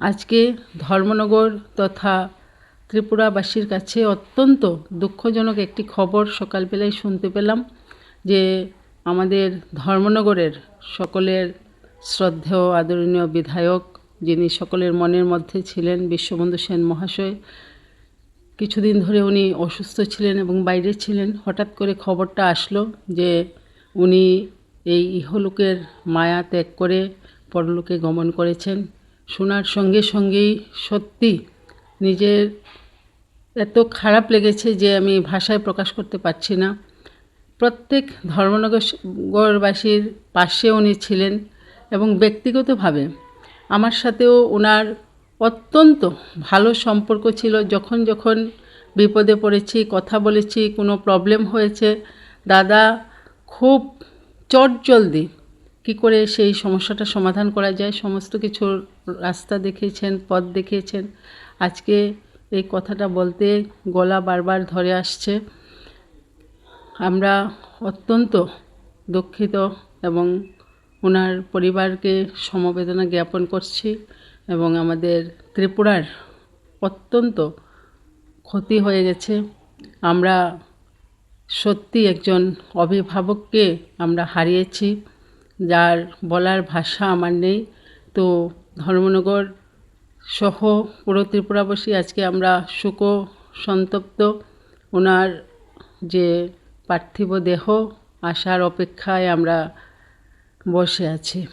আজকে ধর্মনগর তথা ত্রিপুরাবাসীর কাছে অত্যন্ত দুঃখজনক একটি খবর সকালবেলায় শুনতে পেলাম যে আমাদের ধর্মনগরের সকলের শ্রদ্ধেয় আদরণীয় বিধায়ক, যিনি সকলের মনের মধ্যে ছিলেন বিশ্ববন্ধু সেন মহাশয়, কিছুদিন ধরে উনি অসুস্থ ছিলেন এবং বাইরে ছিলেন, হঠাৎ করে খবরটা আসলো যে উনি এই ইহলোকের মায়া ত্যাগ করে পরলোকে গমন করেছেন। শোনার সঙ্গে সঙ্গেই সত্যি নিজের এত খারাপ লেগেছে যে আমি ভাষায় প্রকাশ করতে পারছি না। প্রত্যেক ধর্মনগরবাসীর পাশে উনি ছিলেন এবং ব্যক্তিগতভাবে আমার সাথেও ওনার অত্যন্ত ভালো সম্পর্ক ছিল। যখন যখন বিপদে পড়েছি, কথা বলেছি, কোনো প্রবলেম হয়েছে, দাদা খুব চটজলদি কী করে সেই সমস্যাটা সমাধান করা যায়? সমস্ত কিছুর রাস্তা দেখিয়েছেন, পথ দেখিয়েছেন। আজকে এই কথাটা বলতে গলা বারবার ধরে আসছে। আমরা অত্যন্ত দুঃখিত এবং ওনার পরিবারকে সমবেদনা জ্ঞাপন করছি এবং আমাদের ত্রিপুরার অত্যন্ত ক্ষতি হয়ে গেছে। আমরা সত্যি একজন অভিভাবককে আমরা হারিয়েছি। যার বলার ভাষা আমার নেই। তো ধর্মনগর সহ পুরো ত্রিপুরাবাসী আজকে আমরা শোক সন্তপ্ত। ওনার যে পার্থিব দেহ আসার অপেক্ষায় আমরা বসে আছি।